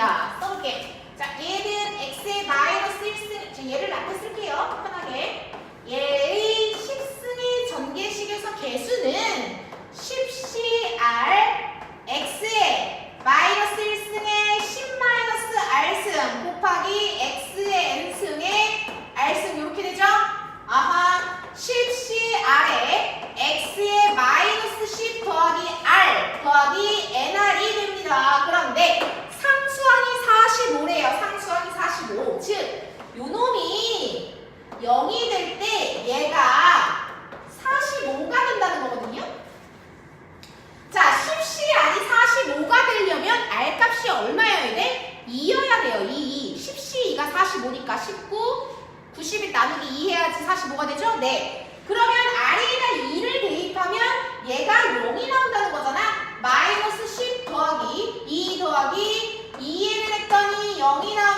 나옵니다. 써볼게. 자, 얘는 x의 마이너스 1승, 자, 얘를 앞에 쓸게요. 편하게. 얘의 10승의 전개식에서 개수는 10cr x의 마이너스 1승의 10 마이너스 r승 곱하기 요놈이 0이 될 때 얘가 45가 된다는 거거든요. 자, 10시 아니 45가 되려면 알값이 얼마여야 돼? 2여야 돼요. 2, 2. 10시 2가 45니까 19, 90이 나누기 2 해야지 45가 되죠? 네. 그러면 R이나 2를 대입하면 얘가 0이 나온다는 거잖아. 마이너스 10 더하기 2 더하기 2를 했더니 0이 나